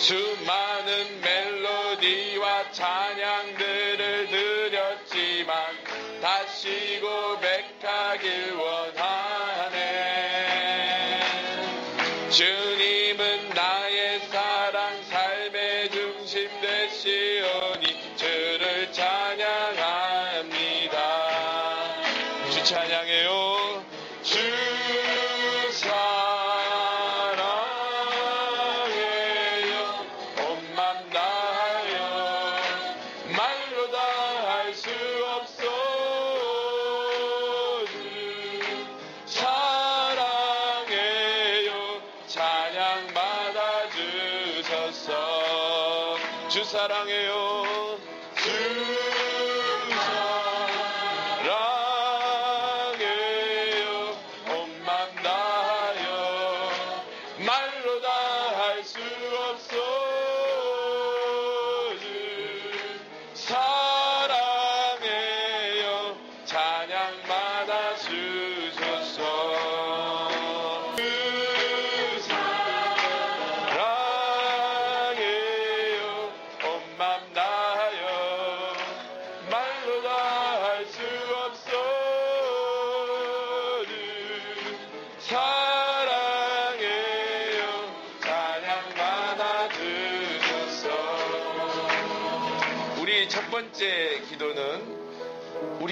수많은 멜로디와 찬양들을 드렸지만 다시 고백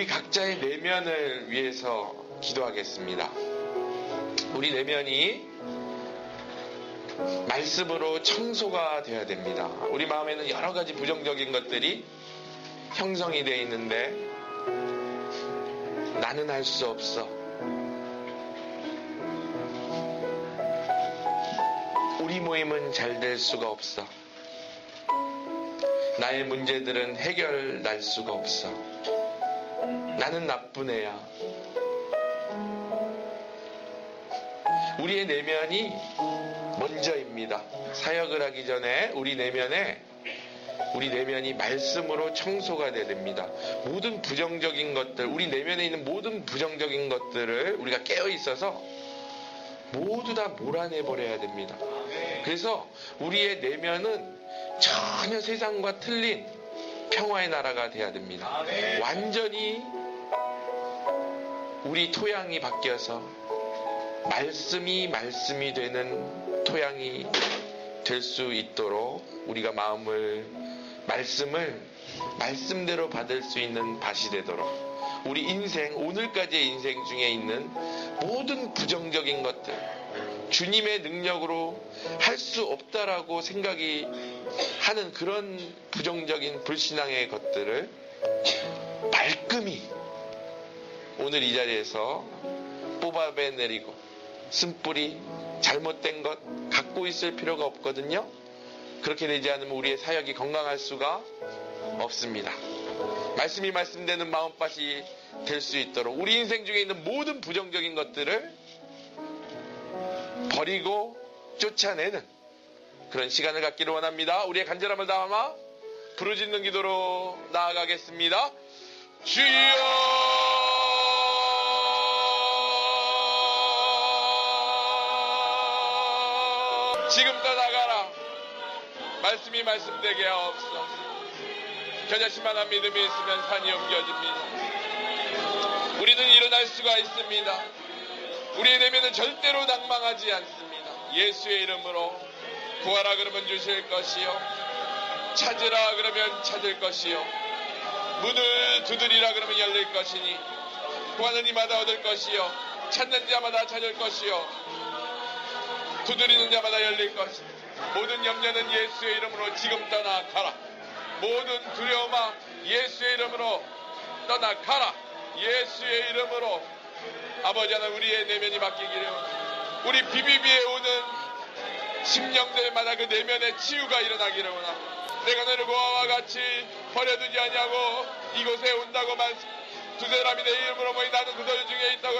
각자의 내면을 위해서 기도하겠습니다. 우리 내면이 말씀으로 청소가 되어야 됩니다. 우리 마음에는 여러 가지 부정적인 것들이 형성이 되어 있는데 나는 할 수 없어. 우리 모임은 잘 될 수가 없어. 나의 문제들은 해결 날 수가 없어. 나는 나쁜 애야. 우리의 내면이 먼저입니다. 사역을 하기 전에 우리 내면에 우리 내면이 말씀으로 청소가 돼야 됩니다. 모든 부정적인 것들, 우리 내면에 있는 모든 부정적인 것들을 우리가 깨어 있어서 모두 다 몰아내 버려야 됩니다. 그래서 우리의 내면은 전혀 세상과 틀린 평화의 나라가 돼야 됩니다. 완전히 우리 토양이 바뀌어서 말씀이 말씀이 되는 토양이 될 수 있도록 우리가 마음을 말씀을 말씀대로 받을 수 있는 밭이 되도록 우리 인생 오늘까지의 인생 중에 있는 모든 부정적인 것들 주님의 능력으로 할 수 없다라고 생각이 하는 그런 부정적인 불신앙의 것들을 말끔히 오늘 이 자리에서 뽑아내리고 쓴뿌리 잘못된 것 갖고 있을 필요가 없거든요. 그렇게 되지 않으면 우리의 사역이 건강할 수가 없습니다. 말씀이 말씀되는 마음밭이 될 수 있도록 우리 인생 중에 있는 모든 부정적인 것들을 버리고 쫓아내는 그런 시간을 갖기를 원합니다. 우리의 간절함을 담아 부르짖는 기도로 나아가겠습니다. 주여 지금 떠나가라. 말씀이 말씀되게 하옵소서. 겨자씨만한 믿음이 있으면 산이 옮겨집니다. 우리는 일어날 수가 있습니다. 우리의 내면은 절대로 낭망하지 않습니다. 예수의 이름으로 구하라 그러면 주실 것이요. 찾으라 그러면 찾을 것이요. 문을 두드리라 그러면 열릴 것이니 구하는 이마다 얻을 것이요. 찾는 자마다 찾을 것이요 두드리는 자마다 열릴 것이. 모든 염려는 예수의 이름으로 지금 떠나가라. 모든 두려움아 예수의 이름으로 떠나가라. 예수의 이름으로 아버지 하나 우리의 내면이 바뀌기를. 우리 비비비에 오는 심령들마다 그 내면의 치유가 일어나기를 원합니다 내가 너를 고아와 같이 버려두지 않냐고 이곳에 온다고 말씀 두 사람이 내 이름으로 모이 나는 그들 중에 있다고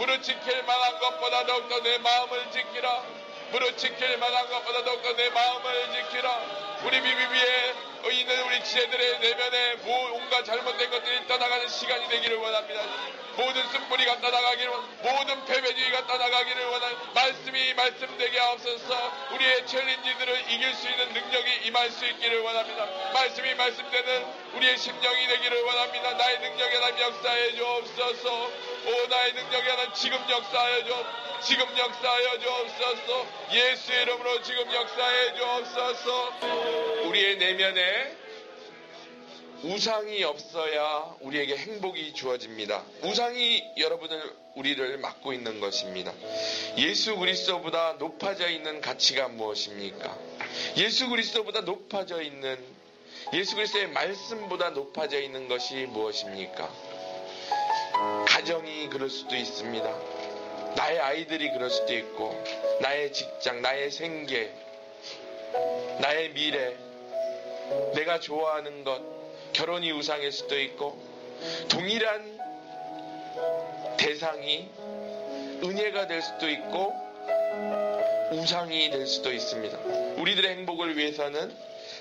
무릇 지킬 만한 것보다 더욱더 내 마음을 지키라 무릇 지킬 만한 것보다 더욱더 내 마음을 지키라. 우리 비비비에 있는 우리 지혜들의 내면에 뭐 온갖 잘못된 것들이 떠나가는 시간이 되기를 원합니다. 모든 쓴뿌리가 떠나가기를 원 모든 패배주의가 떠나가기를 원하는 말씀이 말씀되게 하옵소서. 우리의 챌린지들을 이길 수 있는 능력이 임할 수 있기를 원합니다. 말씀이 말씀되는 우리의 심령이 되기를 원합니다. 나의 능력에 하나님 역사해 주옵소서. 오 나의 능력에 하나님 지금 역사하여 주 지금 역사하여 주옵소서 예수의 이름으로 지금 역사해 주옵소서 우리의 내면에 우상이 없어야 우리에게 행복이 주어집니다. 우상이 여러분을 우리를 막고 있는 것입니다. 예수 그리스도보다 높아져 있는 가치가 무엇입니까? 예수 그리스도보다 높아져 있는 예수 그리스도의 말씀보다 높아져 있는 것이 무엇입니까? 가정이 그럴 수도 있습니다. 나의 아이들이 그럴 수도 있고, 나의 직장, 나의 생계, 나의 미래, 내가 좋아하는 것, 결혼이 우상일 수도 있고, 동일한 대상이 은혜가 될 수도 있고, 우상이 될 수도 있습니다. 우리들의 행복을 위해서는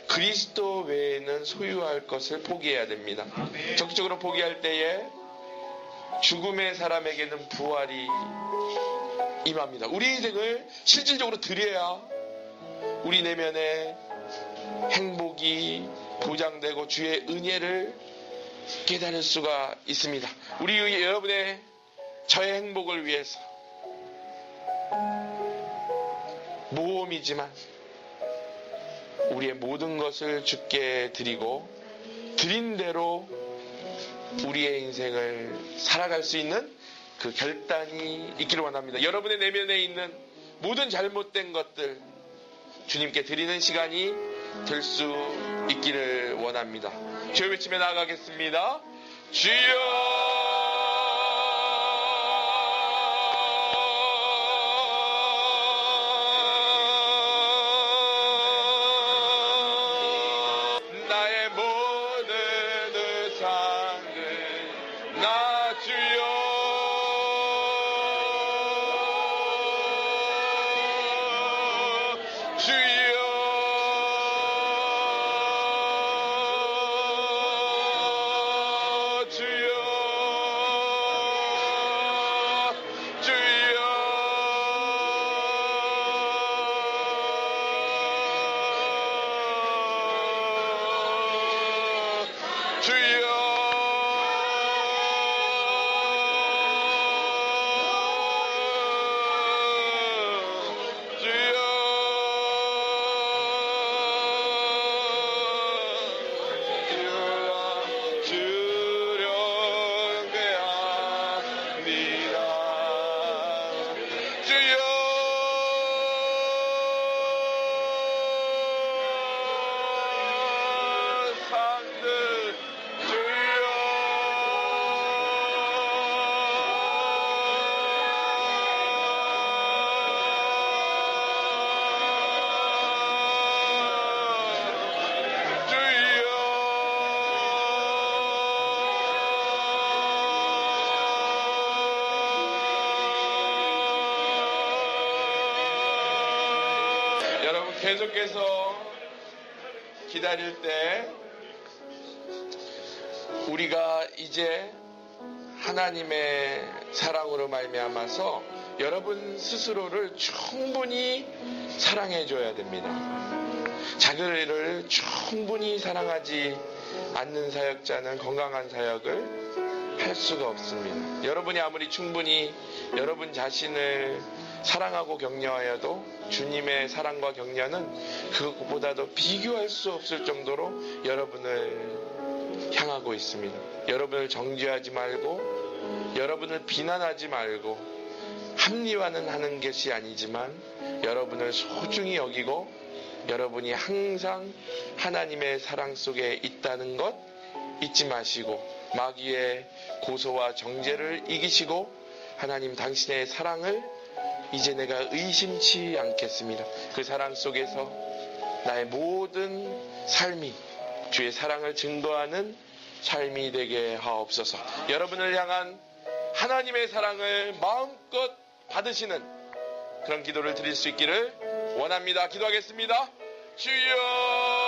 그리스도 외에는 소유할 것을 포기해야 됩니다. 적극적으로 포기할 때에 죽음의 사람에게는 부활이 임합니다. 우리 인생을 실질적으로 드려야 우리 내면에 행복이 보장되고 주의 은혜를 깨달을 수가 있습니다. 우리 여러분의 저의 행복을 위해서 모험이지만 우리의 모든 것을 주께 드리고 드린 대로 우리의 인생을 살아갈 수 있는 그 결단이 있기를 원합니다. 여러분의 내면에 있는 모든 잘못된 것들 주님께 드리는 시간이 될 수 있기를 원합니다. 주여 외치며 나아가겠습니다. 주여 주여 계속해서 기다릴 때 우리가 이제 하나님의 사랑으로 말미암아서 여러분 스스로를 충분히 사랑해 줘야 됩니다. 자기를 충분히 사랑하지 않는 사역자는 건강한 사역을 할 수가 없습니다. 여러분이 아무리 충분히 여러분 자신을 사랑하고 격려하여도 주님의 사랑과 격려는 그것보다도 비교할 수 없을 정도로 여러분을 향하고 있습니다. 여러분을 정죄하지 말고 여러분을 비난하지 말고 합리화는 하는 것이 아니지만 여러분을 소중히 여기고 여러분이 항상 하나님의 사랑 속에 있다는 것 잊지 마시고 마귀의 고소와 정죄를 이기시고 하나님 당신의 사랑을 이제 내가 의심치 않겠습니다. 그 사랑 속에서 나의 모든 삶이 주의 사랑을 증거하는 삶이 되게 하옵소서. 여러분을 향한 하나님의 사랑을 마음껏 받으시는 그런 기도를 드릴 수 있기를 원합니다. 기도하겠습니다. 주여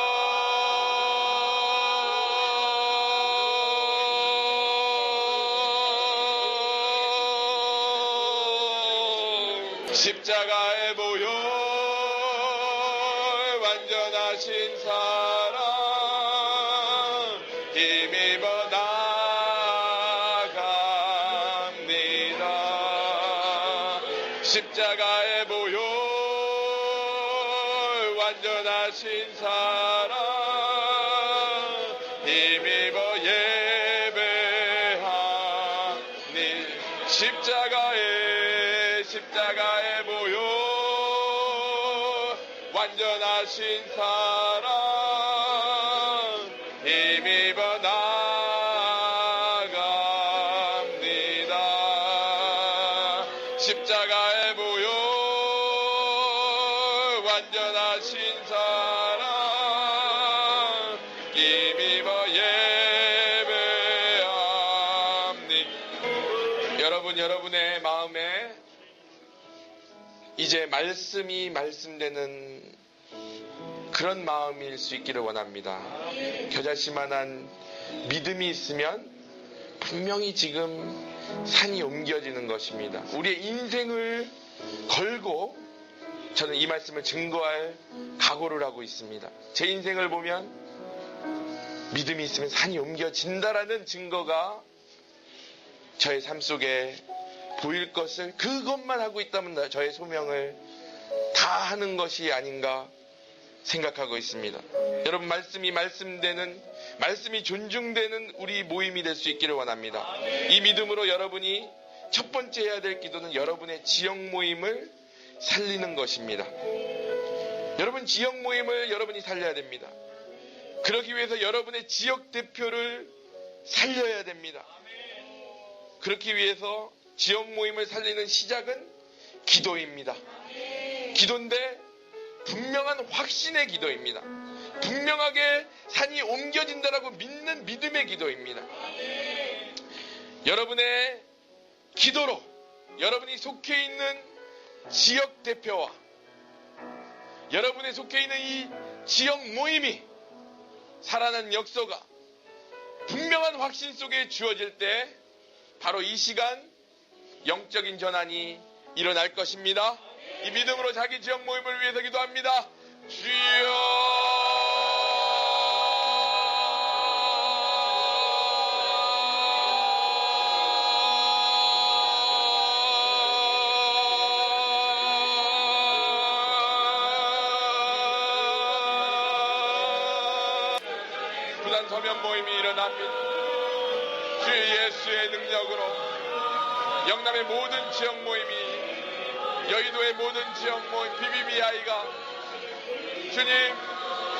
십자가의 보혈 완전하신 사랑 힘입어 나갑니다. 십자가의 보혈 완전하신 사랑 이제 말씀이 말씀되는 그런 마음일 수 있기를 원합니다. 겨자씨만한 믿음이 있으면 분명히 지금 산이 옮겨지는 것입니다. 우리의 인생을 걸고 저는 이 말씀을 증거할 각오를 하고 있습니다. 제 인생을 보면 믿음이 있으면 산이 옮겨진다라는 증거가 저의 삶 속에 보일 것을 그것만 하고 있다면 저의 소명을 다 하는 것이 아닌가 생각하고 있습니다. 여러분 말씀이 말씀되는 말씀이 존중되는 우리 모임이 될 수 있기를 원합니다. 이 믿음으로 여러분이 첫 번째 해야 될 기도는 여러분의 지역 모임을 살리는 것입니다. 여러분 지역 모임을 여러분이 살려야 됩니다. 그러기 위해서 여러분의 지역 대표를 살려야 됩니다. 그렇기 위해서 지역 모임을 살리는 시작은 기도입니다. 기도인데 분명한 확신의 기도입니다. 분명하게 산이 옮겨진다라고 믿는 믿음의 기도입니다. 여러분의 기도로 여러분이 속해 있는 지역 대표와 여러분의 속해 있는 이 지역 모임이 살아난 역사가 분명한 확신 속에 주어질 때 바로 이 시간 영적인 전환이 일어날 것입니다. 이 믿음으로 자기 지역 모임을 위해서 기도합니다. 주여 부산 서면 모임이 일어납니다. 주 예수의 능력으로 영남의 모든 지역 모임이 여의도의 모든 지역 모임 BBBI가 주님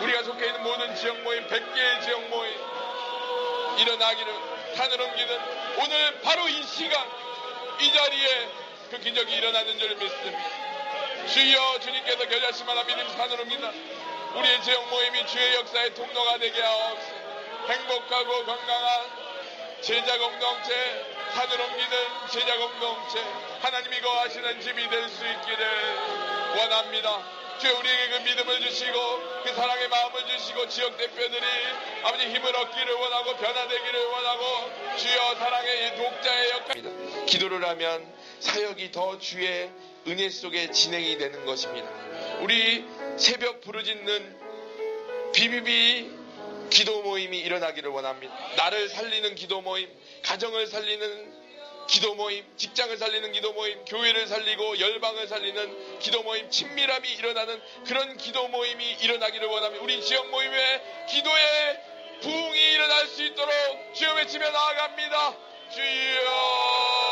우리가 속해 있는 모든 지역 모임 100개의 지역 모임 일어나기를 산을 옮기는 오늘 바로 이 시간 이 자리에 그 기적이 일어나는 줄 믿습니다. 주여 주님께서 겨자씨만한 믿음 산을 옮긴다. 우리의 지역 모임이 주의 역사의 통로가 되게 하옵소서. 행복하고 건강한 제자 공동체, 산을 옮기는 제자 공동체, 하나님이 거하시는 집이 될 수 있기를 원합니다. 주여 우리에게 그 믿음을 주시고 그 사랑의 마음을 주시고 지역 대표들이 아버지 힘을 얻기를 원하고 변화되기를 원하고 주여 사랑의 이 독자의 역할입니다. 기도를 하면 사역이 더 주의 은혜 속에 진행이 되는 것입니다. 우리 새벽 부르짖는 비비비 기도 모임이 일어나기를 원합니다. 나를 살리는 기도 모임, 가정을 살리는 기도 모임, 직장을 살리는 기도 모임, 교회를 살리고 열방을 살리는 기도 모임, 친밀함이 일어나는 그런 기도 모임이 일어나기를 원합니다. 우리 지역 모임의 기도의 부흥이 일어날 수 있도록 주여 외치며 나아갑니다. 주여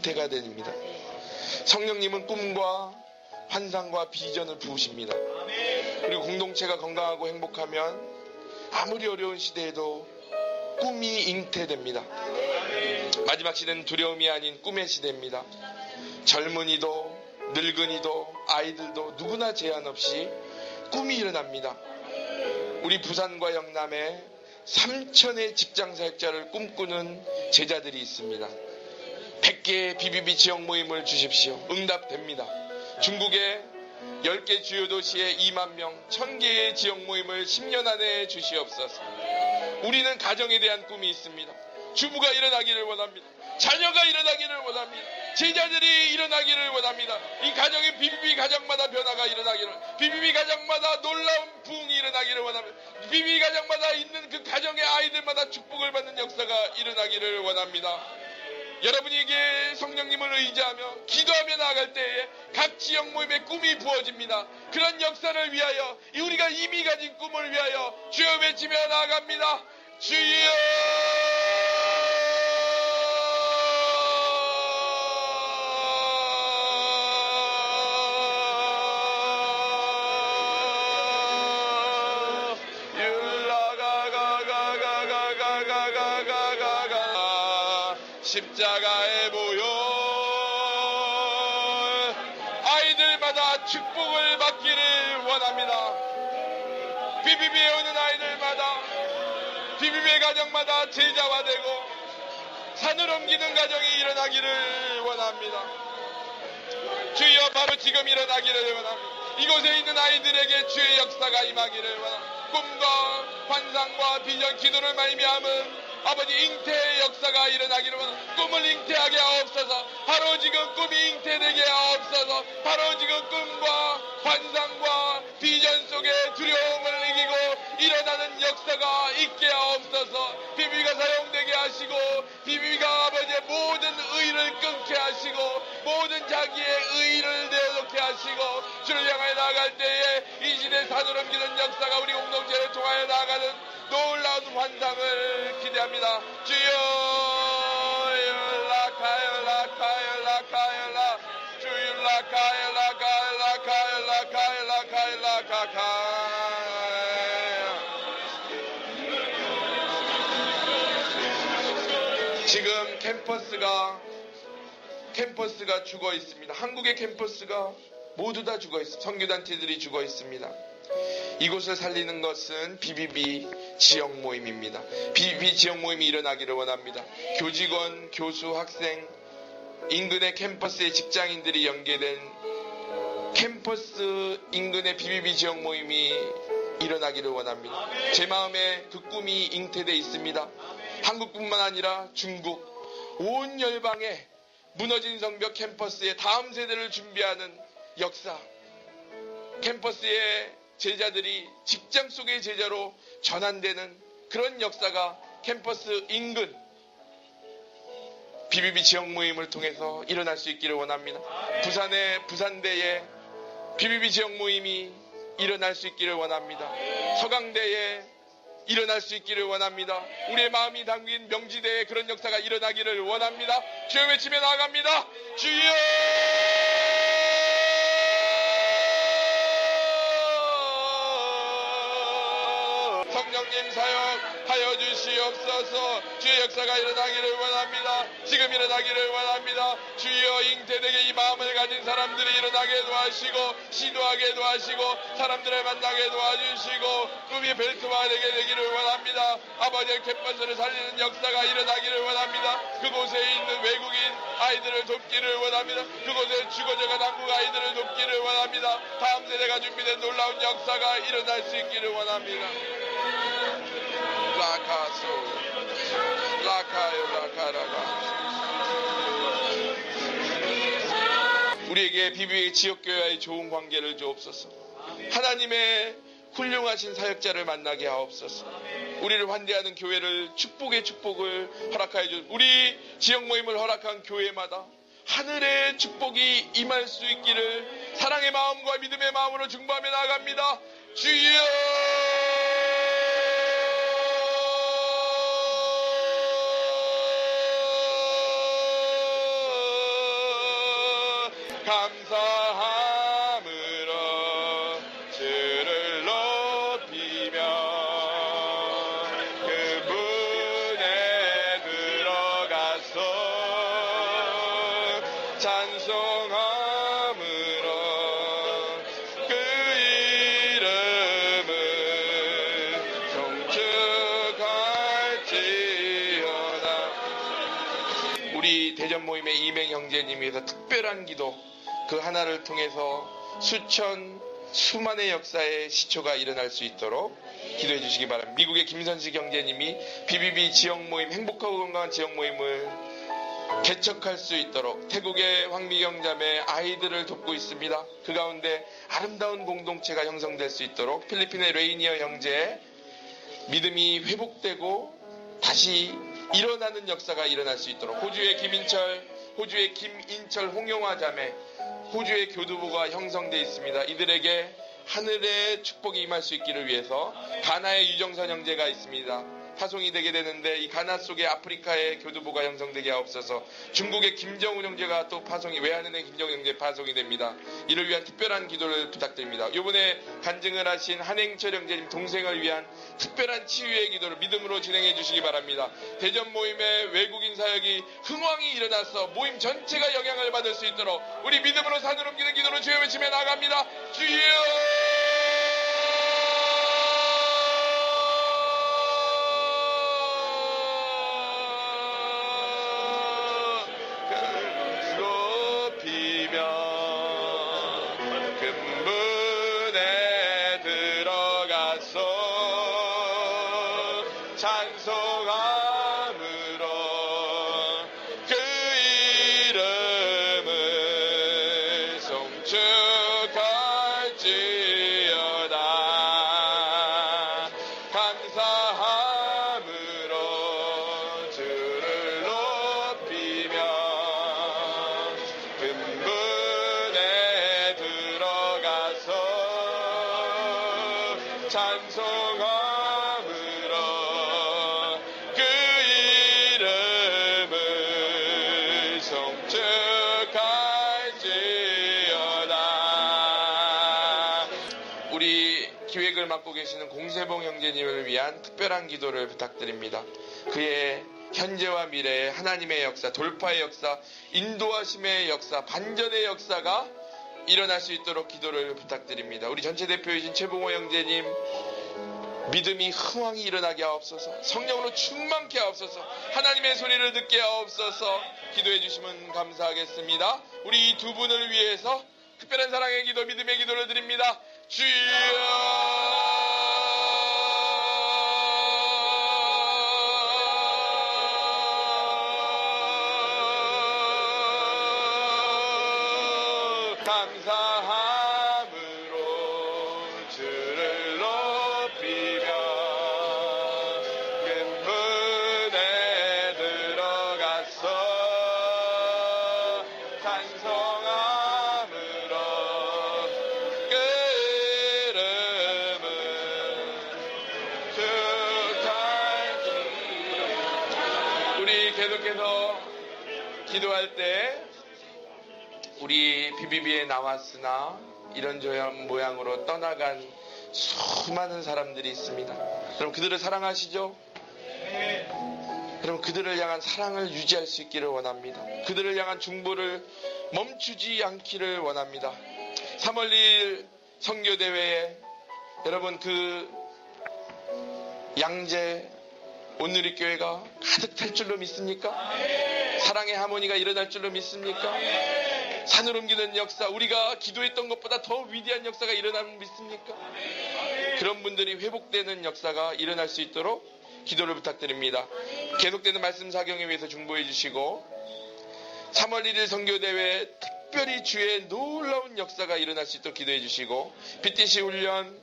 잉태가 됩니다. 성령님은 꿈과 환상과 비전을 부으십니다. 그리고 공동체가 건강하고 행복하면 아무리 어려운 시대에도 꿈이 잉태됩니다. 마지막 시대는 두려움이 아닌 꿈의 시대입니다. 젊은이도 늙은이도 아이들도 누구나 제한 없이 꿈이 일어납니다. 우리 부산과 영남에 3천의 직장 사역자를 꿈꾸는 제자들이 있습니다. 100개의 BBB 지역 모임을 주십시오. 응답됩니다. 중국의 10개 주요 도시에 2만 명, 1000개의 지역 모임을 10년 안에 주시옵소서. 우리는 가정에 대한 꿈이 있습니다. 주부가 일어나기를 원합니다. 자녀가 일어나기를 원합니다. 제자들이 일어나기를 원합니다. 이 가정의 비비비 가정마다 변화가 일어나기를, 비비비 가정마다 놀라운 부흥이 일어나기를 원합니다. 비비비 가정마다 있는 그 가정의 아이들마다 축복을 받는 역사가 일어나기를 원합니다. 여러분에게 성령님을 의지하며 기도하며 나아갈 때에 각 지역 모임의 꿈이 부어집니다. 그런 역사를 위하여 이 우리가 이미 가진 꿈을 위하여 주여 외치며 나아갑니다. 주여! 십자가에 모여 아이들마다 축복을 받기를 원합니다. 비비비에 오는 아이들마다 비비비의 가정마다 제자화 되고 산을 옮기는 가정이 일어나기를 원합니다. 주여 바로 지금 일어나기를 원합니다. 이곳에 있는 아이들에게 주의 역사가 임하기를 원합니다. 꿈과 환상과 비전 기도를 말미암은 아버지 잉태의 역사가 일어나기를 원합니다. 꿈을 잉태하게 하옵소서. 바로 지금 꿈이 잉태되게 하옵소서. 바로 지금 꿈과 환상과 비전 속에 두려움을 이기고 일어나는 역사가 있게 하옵소서. 비비가 사용되게 하시고 비비가 아버지의 모든 의를 끊게 하시고 모든 자기의 의를 내어놓게 하시고 주를 향하여 나아갈 때에 이 시대 산을 옮기는 역사가 우리 공동체를 통하여 나아가는 놀 라운 환상을 기대합니다 주여 율라카율라카율라카율라 주율라카율라카율라카율라카율라카율라 지금 캠퍼스가 캠퍼스가 죽어 있습니다. 한국의 캠퍼스가 모두 다 죽어 있습니다. 성교단체들이 죽어 있습니다. 이곳을 살리는 것은 BBB 지역 모임입니다. BBB 지역 모임이 일어나기를 원합니다. 교직원, 교수, 학생, 인근의 캠퍼스의 직장인들이 연계된 캠퍼스 인근의 BBB 지역 모임이 일어나기를 원합니다. 제 마음에 그 꿈이 잉태되어 있습니다. 한국뿐만 아니라 중국, 온 열방에 무너진 성벽 캠퍼스의 다음 세대를 준비하는 역사. 캠퍼스의 제자들이 직장 속의 제자로 전환되는 그런 역사가 캠퍼스 인근 BBB 지역 모임을 통해서 일어날 수 있기를 원합니다. 부산의 부산대에 BBB 지역 모임이 일어날 수 있기를 원합니다. 서강대에 일어날 수 있기를 원합니다. 우리의 마음이 담긴 명지대에 그런 역사가 일어나기를 원합니다. 주여 외치며 나아갑니다. 주여! 성령님 사역하여 주시옵소서. 주의 역사가 일어나기를 원합니다. 지금 일어나기를 원합니다. 주여 잉태되게 이 마음을 가진 사람들이 일어나게 도와주시고 시도하게 도와주시고 사람들을 만나게 도와주시고 꿈이 벨트화되게 되기를 원합니다. 아버지의 캠퍼스를 살리는 역사가 일어나기를 원합니다. 그곳에 있는 외국인 아이들을 돕기를 원합니다. 그곳에 죽어져간 한국 아이들을 돕기를 원합니다. 다음 세대가 준비된 놀라운 역사가 일어날 수 있기를 원합니다 라카소 라카요 라카라가 우리에게 비비의 지역교회와의 좋은 관계를 주옵소서. 하나님의 훌륭하신 사역자를 만나게 하옵소서. 우리를 환대하는 교회를 축복의 축복을 허락하여 주 우리 지역 모임을 허락한 교회마다 하늘의 축복이 임할 수 있기를 사랑의 마음과 믿음의 마음으로 중보하며 나아갑니다. 주여 감사함으로 주를 높이며 그분에 들어가서 찬송함으로 그 이름을 송축할지어다. 우리 대전 모임의 이맹 형제님께서 특별한 기도 그 하나를 통해서 수천 수만의 역사의 시초가 일어날 수 있도록 기도해 주시기 바랍니다. 미국의 김선식 형제님이 BBB 지역 모임 행복하고 건강한 지역 모임을 개척할 수 있도록 태국의 황미경 자매 아이들을 돕고 있습니다. 그 가운데 아름다운 공동체가 형성될 수 있도록 필리핀의 레이니어 형제 믿음이 회복되고 다시 일어나는 역사가 일어날 수 있도록 호주의 김인철, 호주의 김인철 홍영화 자매, 호주의 교두보가 형성되어 있습니다. 이들에게 하늘의 축복이 임할 수 있기를 위해서 가나의 유정선 형제가 있습니다. 파송이 되게 되는데 이 가나 속에 아프리카의 교두보가 형성되게 하옵소서 중국의 김정은 형제가 또 파송이 외환은행 김정은 형제 파송이 됩니다. 이를 위한 특별한 기도를 부탁드립니다. 요번에 간증을 하신 한행철 형제님 동생을 위한 특별한 치유의 기도를 믿음으로 진행해 주시기 바랍니다. 대전 모임의 외국인 사역이 흥왕이 일어나서 모임 전체가 영향을 받을 수 있도록 우리 믿음으로 산을 옮기는 기도로 주여 외치며 나갑니다. 주여 찬송함 공세봉 형제님을 위한 특별한 기도를 부탁드립니다. 그의 현재와 미래의 하나님의 역사, 돌파의 역사, 인도하심의 역사, 반전의 역사가 일어날 수 있도록 기도를 부탁드립니다. 우리 전체 대표이신 최봉호 형제님, 믿음이 흥왕이 일어나게 하옵소서, 성령으로 충만케 하옵소서, 하나님의 소리를 듣게 하옵소서, 기도해 주시면 감사하겠습니다. 우리 이 두 분을 위해서 특별한 사랑의 기도, 믿음의 기도를 드립니다. 주여 우리 비비비에 나왔으나 이런저런 모양으로 떠나간 수많은 사람들이 있습니다. 여러분 그들을 사랑하시죠? 여러분 그들을 향한 사랑을 유지할 수 있기를 원합니다. 그들을 향한 중보를 멈추지 않기를 원합니다. 3월 2일 선교대회에 여러분 그 양재 온누리 교회가 가득 찰 줄로 믿습니까? 사랑의 하모니가 일어날 줄로 믿습니까? 산을 옮기는 역사, 우리가 기도했던 것보다 더 위대한 역사가 일어나는 믿습니까? 그런 분들이 회복되는 역사가 일어날 수 있도록 기도를 부탁드립니다. 계속되는 말씀 사경에 위해서 중보해 주시고 3월 1일 선교대회 특별히 주의 놀라운 역사가 일어날 수 있도록 기도해 주시고 BTC 훈련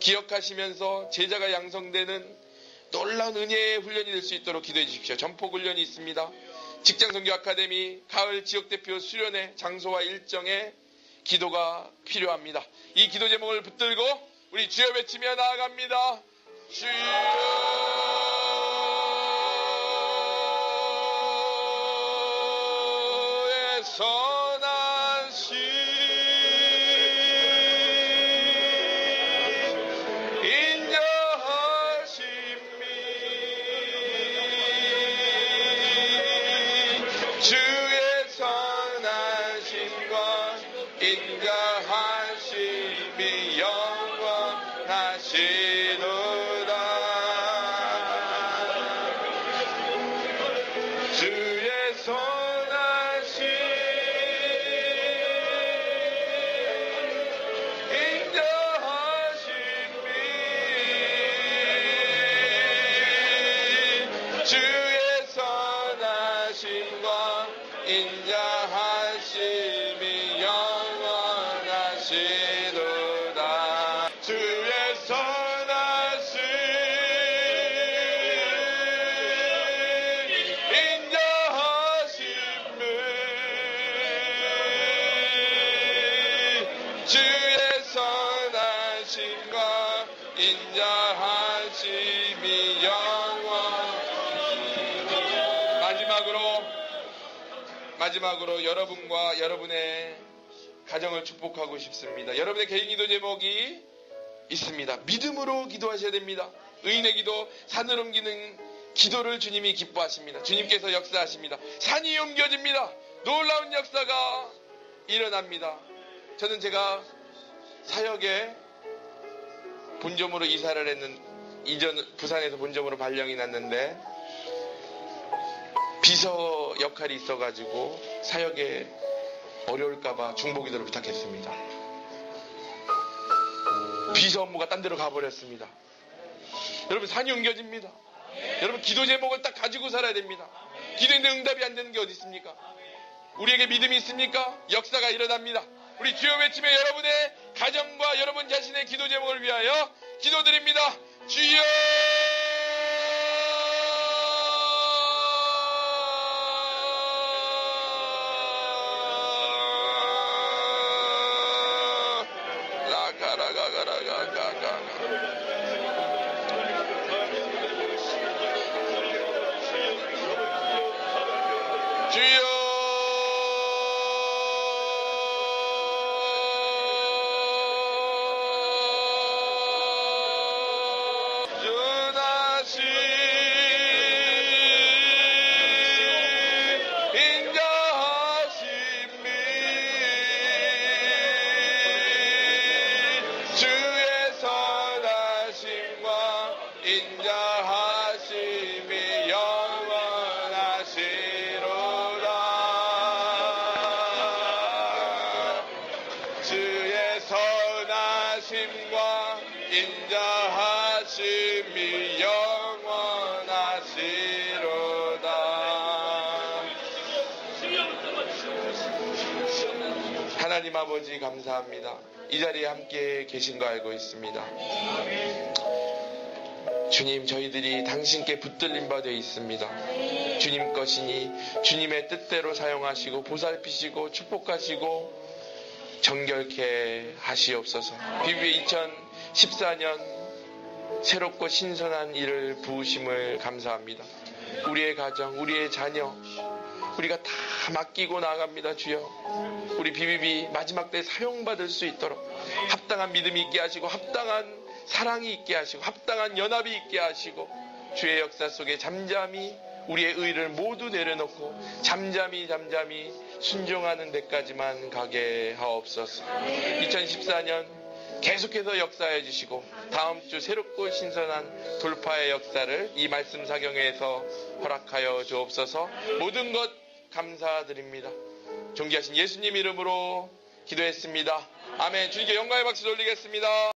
기억하시면서 제자가 양성되는 놀라운 은혜의 훈련이 될 수 있도록 기도해 주십시오. 전폭 훈련이 있습니다. 직장 선교 아카데미 가을 지역 대표 수련회 장소와 일정에 기도가 필요합니다. 이 기도 제목을 붙들고 우리 주여 외치며 나아갑니다. 선한 인자하심 선 마지막으로 여러분과 여러분의 가정을 축복하고 싶습니다. 여러분의 개인 기도 제목이 있습니다. 믿음으로 기도하셔야 됩니다. 의인의 기도, 산을 옮기는 기도를 주님이 기뻐하십니다. 주님께서 역사하십니다. 산이 옮겨집니다. 놀라운 역사가 일어납니다. 저는 제가 사역에 본점으로 이사를 했는 이전 부산에서 본점으로 발령이 났는데 비서 역할이 있어가지고 사역에 어려울까봐 중보기도를 부탁했습니다. 비서 업무가 딴 데로 가버렸습니다. 여러분 산이 옮겨집니다. 여러분 기도 제목을 딱 가지고 살아야 됩니다. 기도했는데 응답이 안 되는 게 어디 있습니까? 우리에게 믿음이 있습니까? 역사가 일어납니다. 우리 주여 외치며 여러분의 가정과 여러분 자신의 기도 제목을 위하여 기도드립니다. 주여! 계신 거 알고 있습니다. 주님, 저희들이 당신께 붙들린 바 되어 있습니다. 주님 것이니 주님의 뜻대로 사용하시고 보살피시고 축복하시고 정결케 하시옵소서. 비비 2014년 새롭고 신선한 일을 부으심을 감사합니다. 우리의 가정, 우리의 자녀, 우리가 다 맡기고 나갑니다, 주여. 우리 비비비 마지막 때 사용받을 수 있도록 합당한 믿음이 있게 하시고 합당한 사랑이 있게 하시고 합당한 연합이 있게 하시고 주의 역사 속에 잠잠히 우리의 의를 모두 내려놓고 잠잠히 잠잠히 순종하는 데까지만 가게 하옵소서. 2014년 계속해서 역사해 주시고 다음 주 새롭고 신선한 돌파의 역사를 이 말씀 사경에서 허락하여 주옵소서. 모든 것 감사드립니다. 존귀하신 예수님 이름으로 기도했습니다. 아멘. 주님께 영광의 박수 돌리겠습니다.